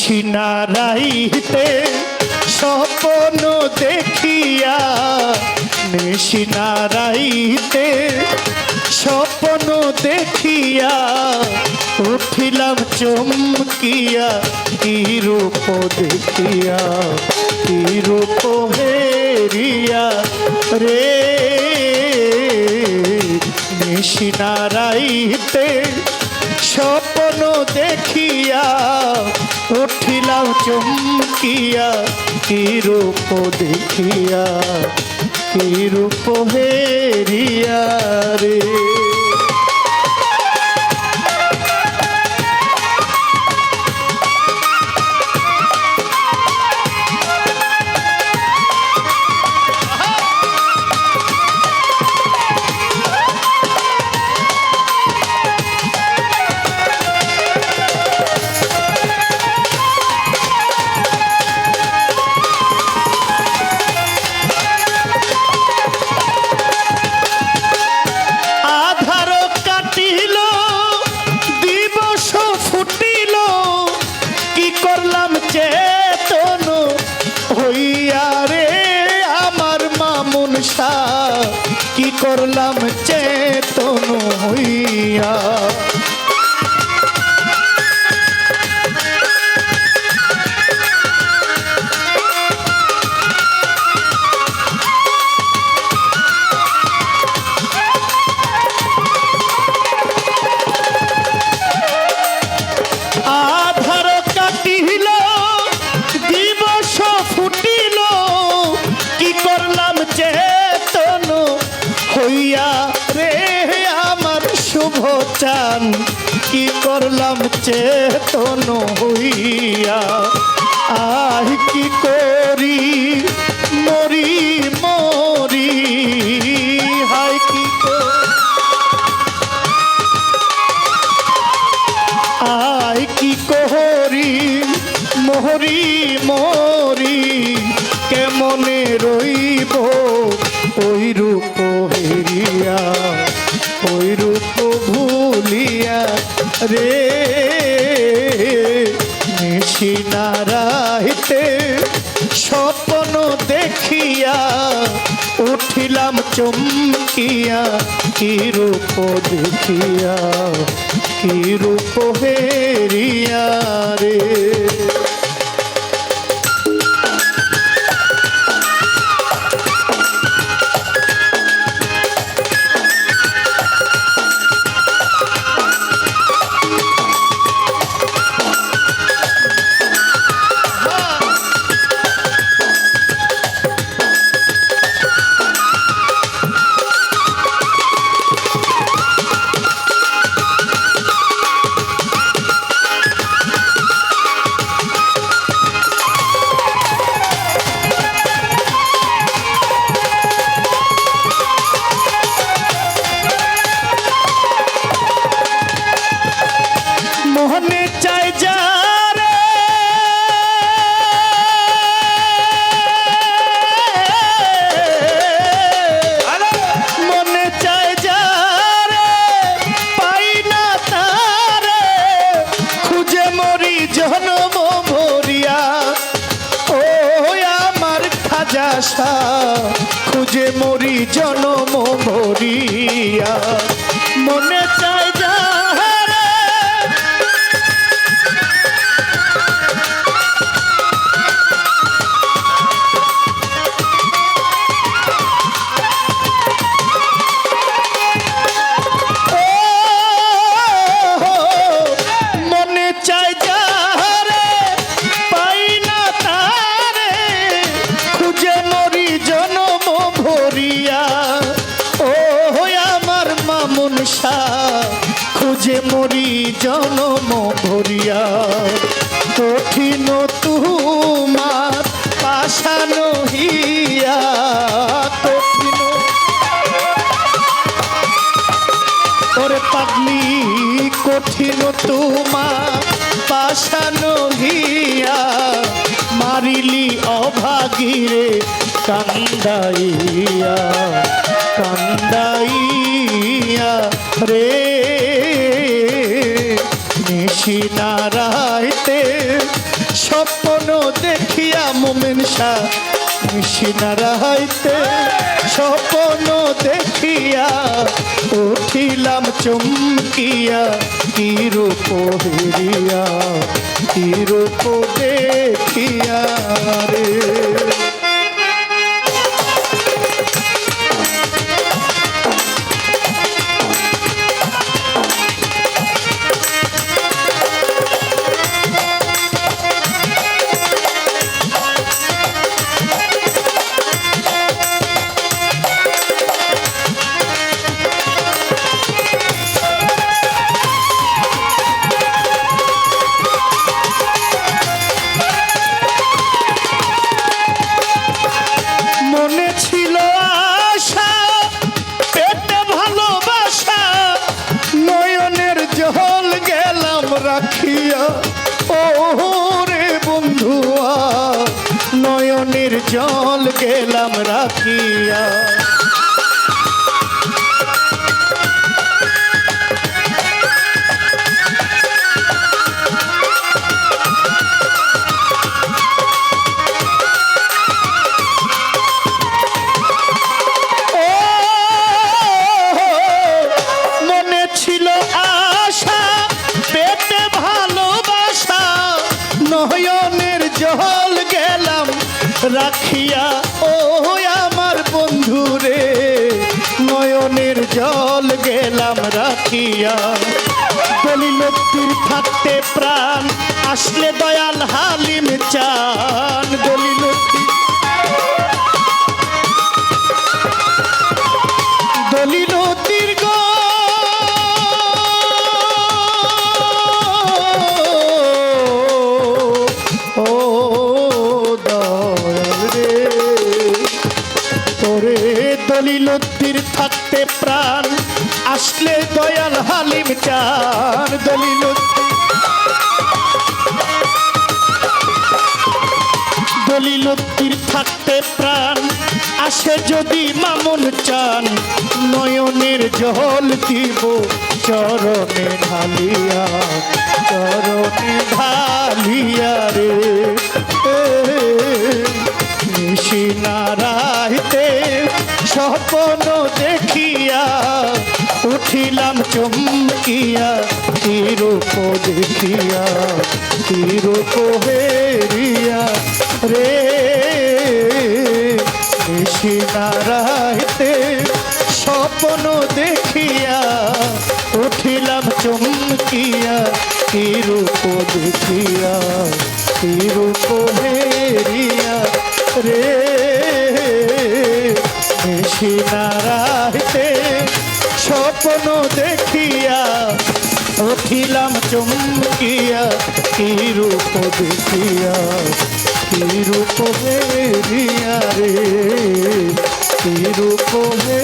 নিশিনারাইতে স্বপ্ন দেখিয়া নিশিনারাইতে স্বপ্ন দেখিয়া উঠিলাম চমকিয়া কি রূপ দেখিয়া কি রূপ হেরিয়া রে নিশিনারাইতে দেখিয়া উঠিলাম চমকিয়া কি রূপ দেখিয়া কি রূপ হেরিয়া রে। করলাম চেতন হইয়া। রে, আমার শুভ চান। কি করলাম চেতন হইয়া? আহ কি করি? মরি মরি। হায় কি করি? আয় কি কোহরি মোহরি মরি। কেমনে রইব রে। নিশিনারাইতে স্বপ্ন দেখিয়া উঠিলাম চমকিয়া কি রূপ দেখিয়া কি রূপ হেরিয়া রে। শাহ খুঁজে মরি জনম ভরিয়া। মনে চাই জনম ভরিয়া কঠিন তুমার পাশানো হিয়া কঠিন ওরে পাগলি, কঠিন তোমা পাশানো হিয়া মারিলি অভাগীরে কান্দাইয়া কান্দাইয়া শাহ নিশিনারা হইতে স্বপ্ন দেখিয়া উঠিলাম চমকিয়া কি রূপ হেরিয়া কি রূপ দেখিয়া রে? রাখিয়া ও রে বন্ধুয়া নয়নের জল গেলাম রাখিয়া। নয়নের জল গেলাম রাখিয়া, ও আমার বন্ধু রে নয়নের জল গেলাম রাখিয়া। দলিলতির থাকতে প্রাণ, আসলে দয়াল হালিম চান দলিল তীর থাকতে প্রাণ আসলে দয়াল হালিম চার দলিল দলিলতির থাকতে প্রাণ আসে যদি মামুন চান নয়নের জল দিব চরণে ঢালিয়া চরণে ঢালিয়া রে নিশি স্বপ্ন দেখিয়া উঠিলাম চমকিয়া তিরূপ দেখিয়া তিরূপ হেরিয়া রে নিশি নারাইতে স্বপ্ন দেখিয়া উঠিলাম চমকিয়া তিরূপ দেখিয়া তিরূপ হেরিয়া রে নিশিনারাইতে স্বপ্ন দেখিয়া উঠিলাম চমকিয়া, কি রূপ দেখিয়া, কি রূপ হেরিয়া রে, কি রূপ হে